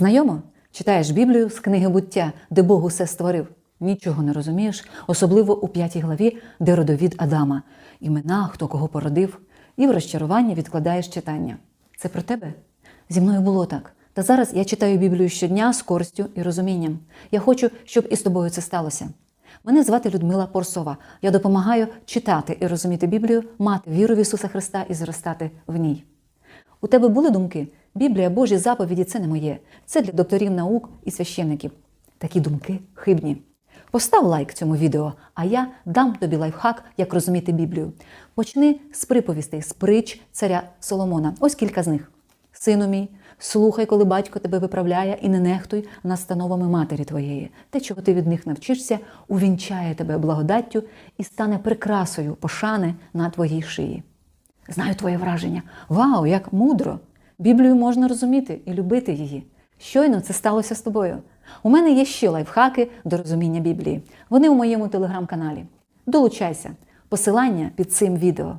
Знайомо? Читаєш Біблію з книги буття, де Бог усе створив. Нічого не розумієш, особливо у п'ятій главі, де родовід Адама, імена, хто кого породив, і в розчаруванні відкладаєш читання. Це про тебе? Зі мною було так. Та зараз я читаю Біблію щодня з користю і розумінням. Я хочу, щоб і з тобою це сталося. Мене звати Людмила Порсова. Я допомагаю читати і розуміти Біблію, мати віру в Ісуса Христа і зростати в ній. У тебе були думки? Біблія, Божі заповіді це не моє. Це для докторів наук і священників. Такі думки хибні. Постав лайк цьому відео, а я дам тобі лайфхак, як розуміти Біблію. Почни з приповістей, з притч царя Соломона. Ось кілька з них. Сину мій, слухай, коли батько тебе виправляє, і не нехтуй настановами матері твоєї. Те, чого ти від них навчишся, увінчає тебе благодаттю і стане прикрасою пошани на твоїй шиї. Знаю твоє враження. Вау, як мудро! Біблію можна розуміти і любити її. Щойно це сталося з тобою. У мене є ще лайфхаки до розуміння Біблії. Вони у моєму телеграм-каналі. Долучайся. Посилання під цим відео.